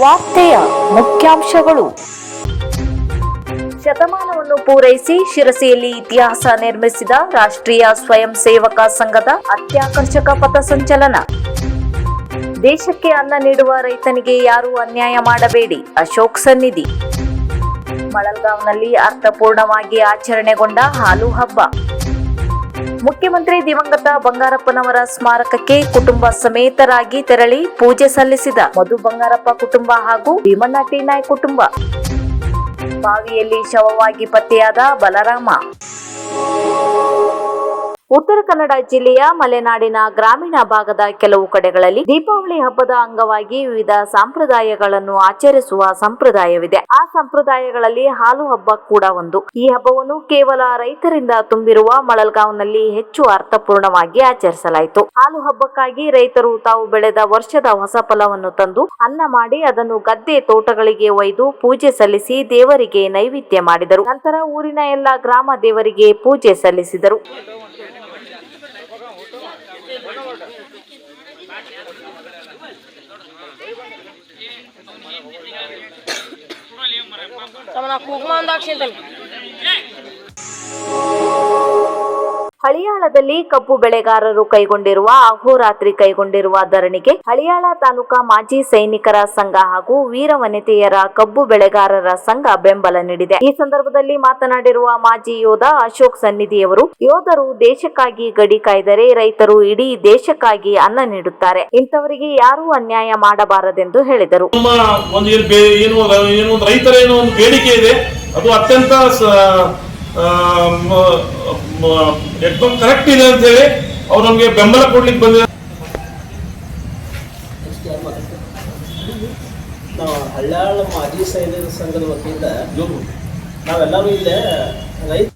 ವಾರ್ತೆಯ ಮುಖ್ಯಾಂಶಗಳು. ಶತಮಾನವನ್ನು ಪೂರೈಸಿ ಶಿರಸಿಯಲ್ಲಿ ಇತಿಹಾಸ ನಿರ್ಮಿಸಿದ ರಾಷ್ಟ್ರೀಯ ಸ್ವಯಂ ಸೇವಕ ಸಂಘದ ಅತ್ಯಾಕರ್ಷಕ ಪಥಸಂಚಲನ ದೇಶಕ್ಕೆ ಅನ್ನ ನೀಡುವ ರೈತನಿಗೆ ಯಾರೂ ಅನ್ಯಾಯ ಮಾಡಬೇಡಿ, ಅಶೋಕ್ ಸನ್ನಿಧಿ. ಮಳಲ್ಗಾಂವ್ನಲ್ಲಿ ಅರ್ಥಪೂರ್ಣವಾಗಿ ಆಚರಣೆಗೊಂಡ ಹಾಲು ಹಬ್ಬ. ಮುಖ್ಯಮಂತ್ರಿ ದಿವಂಗತ ಬಂಗಾರಪ್ಪನವರ ಸ್ಮಾರಕಕ್ಕೆ ಕುಟುಂಬ ಸಮೇತರಾಗಿ ತೆರಳಿ ಪೂಜೆ ಸಲ್ಲಿಸಿದ ಮಧು ಬಂಗಾರಪ್ಪ ಕುಟುಂಬ ಹಾಗೂ ಭೀಮಣ್ಣ ಟಿ ಕುಟುಂಬ. ಬಾವಿಯಲ್ಲಿ ಶವವಾಗಿ ಪತ್ತೆಯಾದ ಬಲರಾಮ. ಉತ್ತರ ಕನ್ನಡ ಜಿಲ್ಲೆಯ ಮಲೆನಾಡಿನ ಗ್ರಾಮೀಣ ಭಾಗದ ಕೆಲವು ಕಡೆಗಳಲ್ಲಿ ದೀಪಾವಳಿ ಹಬ್ಬದ ಅಂಗವಾಗಿ ವಿವಿಧ ಸಂಪ್ರದಾಯಗಳನ್ನು ಆಚರಿಸುವ ಸಂಪ್ರದಾಯವಿದೆ. ಆ ಸಂಪ್ರದಾಯಗಳಲ್ಲಿ ಹಾಲು ಹಬ್ಬ ಕೂಡ ಒಂದು. ಈ ಹಬ್ಬವನ್ನು ಕೇವಲ ರೈತರಿಂದ ತುಂಬಿರುವ ಮಳಲ್ಗಾಂವ್ನಲ್ಲಿ ಹೆಚ್ಚು ಅರ್ಥಪೂರ್ಣವಾಗಿ ಆಚರಿಸಲಾಯಿತು. ಹಾಲು ಹಬ್ಬಕ್ಕಾಗಿ ರೈತರು ತಾವು ಬೆಳೆದ ವರ್ಷದ ಹೊಸ ಫಲವನ್ನು ತಂದು ಅನ್ನ ಮಾಡಿ ಅದನ್ನು ಗದ್ದೆ ತೋಟಗಳಿಗೆ ಒಯ್ದು ಪೂಜೆ ಸಲ್ಲಿಸಿ ದೇವರಿಗೆ ನೈವೇದ್ಯ ಮಾಡಿದರು. ನಂತರ ಊರಿನ ಎಲ್ಲ ಗ್ರಾಮ ದೇವರಿಗೆ ಪೂಜೆ ಸಲ್ಲಿಸಿದರು. Sama na kukman dak sinten. ಹಳಿಯಾಳದಲ್ಲಿ ಕಬ್ಬು ಬೆಳೆಗಾರರು ಕೈಗೊಂಡಿರುವ ಅಹೋರಾತ್ರಿ ಕೈಗೊಂಡಿರುವ ಧರಣಿಗೆ ಹಳಿಯಾಳ ತಾಲೂಕಾ ಮಾಜಿ ಸೈನಿಕರ ಸಂಘ ಹಾಗೂ ವೀರ ವನಿತೆಯರ ಕಬ್ಬು ಬೆಳೆಗಾರರ ಸಂಘ ಬೆಂಬಲ ನೀಡಿದೆ. ಈ ಸಂದರ್ಭದಲ್ಲಿ ಮಾತನಾಡಿರುವ ಮಾಜಿ ಯೋಧ ಅಶೋಕ್ ಸನ್ನಿಧಿಯವರು, ಯೋಧರು ದೇಶಕ್ಕಾಗಿ ಗಡಿ ಕಾಯ್ದರೆ ರೈತರು ಇಡೀ ದೇಶಕ್ಕಾಗಿ ಅನ್ನ ನೀಡುತ್ತಾರೆ. ಇಂಥವರಿಗೆ ಯಾರೂ ಅನ್ಯಾಯ ಮಾಡಬಾರದೆಂದು ಹೇಳಿದರು. ರೈತರ ಬೇಡಿಕೆ ಇದೆ. ಅದು ಅತ್ಯಂತ ಎಕ್ದಮ್ ಕರೆಕ್ಟ್ ಇದೆ ಅಂತ ಹೇಳಿ ಅವ್ರು ನಮಗೆ ಬೆಂಬಲ ಕೊಡ್ಲಿಕ್ಕೆ ಬಂದಿದ್ದಾರೆ. ಹಳ್ಳಾಳ ಮಾಜಿ ಸೈನ್ಯದ ಸಂಘದ ವತಿಯಿಂದ ನಾವೆಲ್ಲರೂ ಇಲ್ಲೇ ರೈತ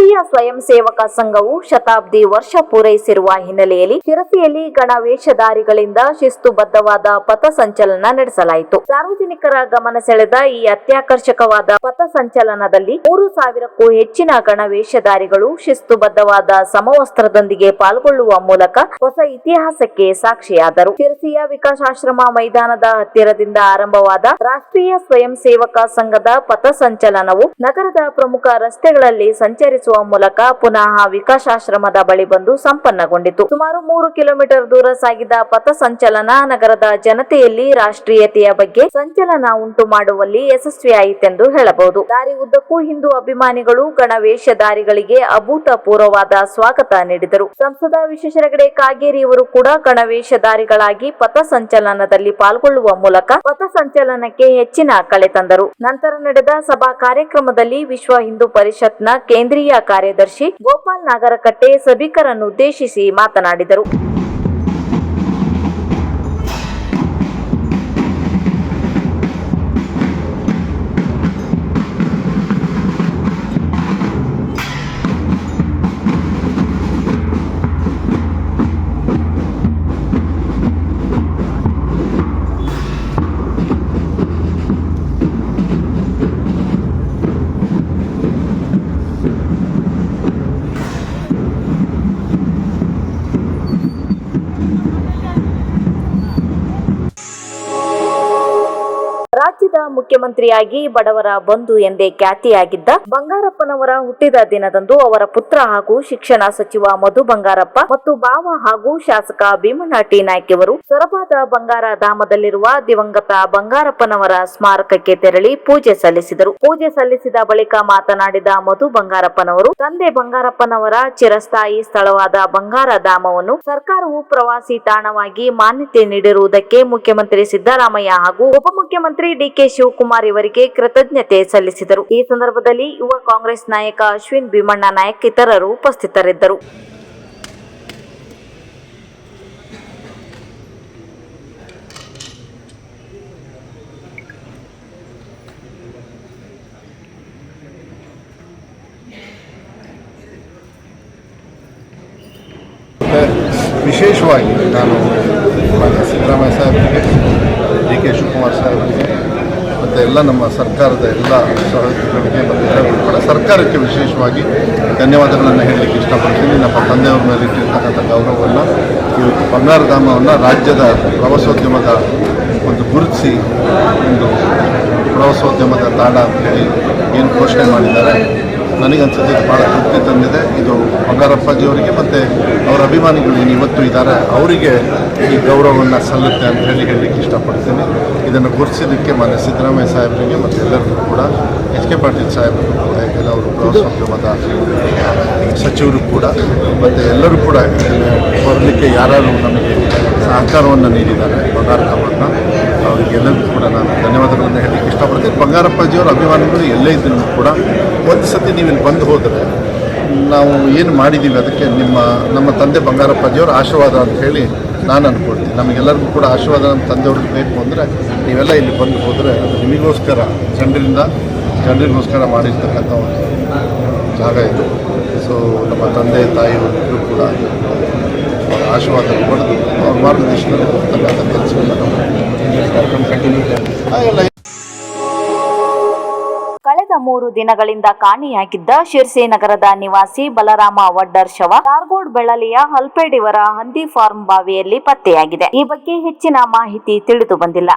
ರಾಷ್ಟ್ರೀಯ ಸ್ವಯಂ ಸೇವಕ ಸಂಘವು ಶತಾಬ್ದಿ ವರ್ಷ ಪೂರೈಸಿರುವ ಹಿನ್ನೆಲೆಯಲ್ಲಿ ಶಿರಸಿಯಲ್ಲಿ ಗಣವೇಷಧಾರಿಗಳಿಂದ ಶಿಸ್ತುಬದ್ಧವಾದ ಪಥಸಂಚಲನ ನಡೆಸಲಾಯಿತು. ಸಾರ್ವಜನಿಕರ ಗಮನ ಸೆಳೆದ ಈ ಅತ್ಯಾಕರ್ಷಕವಾದ ಪಥಸಂಚಲನದಲ್ಲಿ ಮೂರು ಸಾವಿರಕ್ಕೂ ಹೆಚ್ಚಿನ ಗಣವೇಷಧಾರಿಗಳು ಶಿಸ್ತುಬದ್ಧವಾದ ಸಮವಸ್ತ್ರದೊಂದಿಗೆ ಪಾಲ್ಗೊಳ್ಳುವ ಮೂಲಕ ಹೊಸ ಇತಿಹಾಸಕ್ಕೆ ಸಾಕ್ಷಿಯಾದರು. ಶಿರಸಿಯ ವಿಕಾಸಾಶ್ರಮ ಮೈದಾನದ ಹತ್ತಿರದಿಂದ ಆರಂಭವಾದ ರಾಷ್ಟ್ರೀಯ ಸ್ವಯಂ ಸೇವಕ ಸಂಘದ ಪಥಸಂಚಲನವು ನಗರದ ಪ್ರಮುಖ ರಸ್ತೆಗಳಲ್ಲಿ ಸಂಚರಿಸುವ ಮೂಲಕ ಪುನಃ ವಿಕಾಸಾಶ್ರಮದ ಬಳಿ ಬಂದು ಸಂಪನ್ನಗೊಂಡಿತು. ಸುಮಾರು ಮೂರು ಕಿಲೋಮೀಟರ್ ದೂರ ಸಾಗಿದ ಪಥಸಂಚಲನ ನಗರದ ಜನತೆಯಲ್ಲಿ ರಾಷ್ಟ್ರೀಯತೆಯ ಬಗ್ಗೆ ಸಂಚಲನ ಉಂಟು ಮಾಡುವಲ್ಲಿ ಯಶಸ್ವಿಯಾಯಿತೆಂದು ಹೇಳಬಹುದು. ದಾರಿ ಉದ್ದಕ್ಕೂ ಹಿಂದೂ ಅಭಿಮಾನಿಗಳು ಗಣವೇಷಧಾರಿಗಳಿಗೆ ಅಭೂತಪೂರ್ವವಾದ ಸ್ವಾಗತ ನೀಡಿದರು. ಸಂಸದ ವಿಶ್ವೇಶ್ವರಗಡೆ ಕಾಗೇರಿ ಇವರು ಕೂಡ ಗಣವೇಷಧಾರಿಗಳಾಗಿ ಪಥಸಂಚಲನದಲ್ಲಿ ಪಾಲ್ಗೊಳ್ಳುವ ಮೂಲಕ ಪಥಸಂಚಲನಕ್ಕೆ ಹೆಚ್ಚಿನ ಕಳೆ ತಂದರು. ನಂತರ ನಡೆದ ಸಭಾ ಕಾರ್ಯಕ್ರಮದಲ್ಲಿ ವಿಶ್ವ ಹಿಂದೂ ಪರಿಷತ್ನ ಕೇಂದ್ರೀಯ ಕಾರ್ಯದರ್ಶಿ ಗೋಪಾಲ್ ನಾಗರಕಟ್ಟೆ ಸಭಿಕರನ್ನು ಉದ್ದೇಶಿಸಿ ಮಾತನಾಡಿದರು. ಮುಖ್ಯಮಂತ್ರಿಯಾಗಿ ಬಡವರ ಬಂಧು ಎಂದೇ ಖ್ಯಾತಿಯಾಗಿದ್ದ ಬಂಗಾರಪ್ಪನವರ ಹುಟ್ಟಿದ ದಿನದಂದು ಅವರ ಪುತ್ರ ಹಾಗೂ ಶಿಕ್ಷಣ ಸಚಿವ ಮಧು ಬಂಗಾರಪ್ಪ ಮತ್ತು ಭಾವ ಹಾಗೂ ಶಾಸಕ ಭೀಮಣ್ಣ ಟಿ ನಾಯ್ಕ ಇವರು ಸೊರಬಾದ ಬಂಗಾರ ಧಾಮದಲ್ಲಿರುವ ದಿವಂಗತ ಬಂಗಾರಪ್ಪನವರ ಸ್ಮಾರಕಕ್ಕೆ ತೆರಳಿ ಪೂಜೆ ಸಲ್ಲಿಸಿದರು. ಪೂಜೆ ಸಲ್ಲಿಸಿದ ಬಳಿಕ ಮಾತನಾಡಿದ ಮಧು ಬಂಗಾರಪ್ಪನವರು, ತಂದೆ ಬಂಗಾರಪ್ಪನವರ ಚಿರಸ್ಥಾಯಿ ಸ್ಥಳವಾದ ಬಂಗಾರ ಧಾಮವನ್ನು ಸರ್ಕಾರವು ಪ್ರವಾಸಿ ತಾಣವಾಗಿ ಮಾನ್ಯತೆ ನೀಡಿರುವುದಕ್ಕೆ ಮುಖ್ಯಮಂತ್ರಿ ಸಿದ್ದರಾಮಯ್ಯ ಹಾಗೂ ಉಪಮುಖ್ಯಮಂತ್ರಿ ಡಿಕೆ ಶಿವಕುಮಾರ್ ಇವರಿಗೆ ಕೃತಜ್ಞತೆ ಸಲ್ಲಿಸಿದರು. ಈ ಸಂದರ್ಭದಲ್ಲಿ ಯುವ ಕಾಂಗ್ರೆಸ್ ನಾಯಕ ಅಶ್ವಿನ್ ಭೀಮಣ್ಣ ನಾಯಕ್ ಇತರರು ಉಪಸ್ಥಿತರಿದ್ದರು. ವಿಶೇಷವಾಗಿ ನಾನು ಸಿದ್ದರಾಮಯ್ಯ ಸಾಹೇಬರಿಗೆ, ಡಿ ಕೆ ಶಿವಕುಮಾರ್ ಸಾಹೇಬರಿಗೆ ಮತ್ತು ಎಲ್ಲ ನಮ್ಮ ಸರ್ಕಾರದ ಎಲ್ಲ ಸಹೋದ್ಯೋಗಿಗಳಿಗೆ ಮತ್ತು ಕೂಡ ಸರ್ಕಾರಕ್ಕೆ ವಿಶೇಷವಾಗಿ ಧನ್ಯವಾದಗಳನ್ನು ಹೇಳಲಿಕ್ಕೆ ಇಷ್ಟಪಡ್ತೀನಿ. ನಮ್ಮ ತಂದೆಯವ್ರ ಮೇಲೆ ಇಟ್ಟಿರ್ತಕ್ಕಂಥ ಗೌರವವನ್ನು ಇವತ್ತು ಬಂಗಾರಧಾಮವನ್ನು ರಾಜ್ಯದ ಪ್ರವಾಸೋದ್ಯಮದ ಒಂದು ಗುರುತಿಸಿ ಒಂದು ಪ್ರವಾಸೋದ್ಯಮದ ತಾಣ ಅಂತೇಳಿ ಏನು ಘೋಷಣೆ ಮಾಡಿದ್ದಾರೆ. ನನಗನ್ಸುತ್ತೆ ಇದು ಭಾಳ ತೃಪ್ತಿ ತಂದಿದೆ. ಇದು ಬಂಗಾರಪ್ಪಾಜಿಯವರಿಗೆ ಮತ್ತು ಅವರ ಅಭಿಮಾನಿಗಳು ಏನು ಇವತ್ತು ಇದ್ದಾರೆ. ಅವರಿಗೆ ಈ ಗೌರವವನ್ನು ಸಲ್ಲುತ್ತೆ ಅಂತ ಹೇಳಿ ಹೇಳಲಿಕ್ಕೆ ಇಷ್ಟಪಡ್ತೀನಿ. ಇದನ್ನು ಗುರುತಿಸಿದ್ದಕ್ಕೆ ಮಾನ್ಯ ಸಿದ್ದರಾಮಯ್ಯ ಸಾಹೇಬರಿಗೆ ಮತ್ತು ಎಲ್ಲರಿಗೂ ಕೂಡ ಎಚ್ ಕೆ ಪಾಟೀಲ್ ಸಾಹೇಬರು ಕೂಡ ಕೆಲವರು ಪ್ರವಾಸೋದ್ಯಮದ ಸಚಿವರು ಕೂಡ ಮತ್ತು ಎಲ್ಲರೂ ಕೂಡ ಬರಲಿಕ್ಕೆ ಯಾರು ನಮಗೆ ಸಹಕಾರವನ್ನು ನೀಡಿದ್ದಾರೆ ಬಂಗಾರಪ್ಪನ ಅವರಿಗೆಲ್ಲರಿಗೂ ಕೂಡ ನಾನು ಧನ್ಯವಾದಗಳನ್ನು ಹೇಳಲಿಕ್ಕೆ ಇಷ್ಟಪಡ್ತೀನಿ. ಬಂಗಾರಪ್ಪಾಜಿಯವರ ಅಭಿಮಾನಿಗಳು ಎಲ್ಲೇ ಇದ್ದರೂ ಕೂಡ ಒಂದು ಸತಿ ನೀವು ಇಲ್ಲಿ ಬಂದು ಹೋದರೆ ನಾವು ಏನು ಮಾಡಿದ್ದೀವಿ ಅದಕ್ಕೆ ನಿಮ್ಮ ನಮ್ಮ ತಂದೆ ಬಂಗಾರಪ್ಪಾಜಿಯವರ ಆಶೀರ್ವಾದ ಅಂತ ಹೇಳಿ ನಾನು ಅಂದ್ಕೊಳ್ತೀನಿ. ನಮಗೆಲ್ಲರಿಗೂ ಕೂಡ ಆಶೀರ್ವಾದ ನಮ್ಮ ತಂದೆಯವ್ರಿಗೆ ಬೇಕು ಅಂದರೆ ನೀವೆಲ್ಲ ಇಲ್ಲಿ ಬಂದು ಹೋದರೆ ನಿಮಗೋಸ್ಕರ ಜನರಿಂದ ಜನರಿಗೋಸ್ಕರ ಮಾಡಿರ್ತಕ್ಕಂಥ ಒಂದು ಜಾಗ ಇದು. ಸೊ ನಮ್ಮ ತಂದೆ ತಾಯಿಯವರು ಕೂಡ ಆಶೀರ್ವಾದ ಪಡೆದು ಅವ್ರ ಮಾರ್ಗದರ್ಶನದಲ್ಲಿ ಕೆಲಸ ಕೆಲಸವನ್ನು ನಾವು ಎಲ್ಲ ಮೂರು ದಿನಗಳಿಂದ ಕಾಣೆಯಾಗಿದ್ದ ಶಿರ್ಸಿ ನಗರದ ನಿವಾಸಿ ಬಲರಾಮ ವಡ್ಡರ್ ಶವ ಕಾರ್ಗೋಡ್ ಬೆಳಲಿಯ ಹಲ್ಪೇಡಿವರ ಹಂದಿ ಫಾರ್ಮ್ ಬಾವಿಯಲ್ಲಿ ಪತ್ತೆಯಾಗಿದೆ. ಈ ಬಗ್ಗೆ ಹೆಚ್ಚಿನ ಮಾಹಿತಿ ತಿಳಿದು ಬಂದಿಲ್ಲ.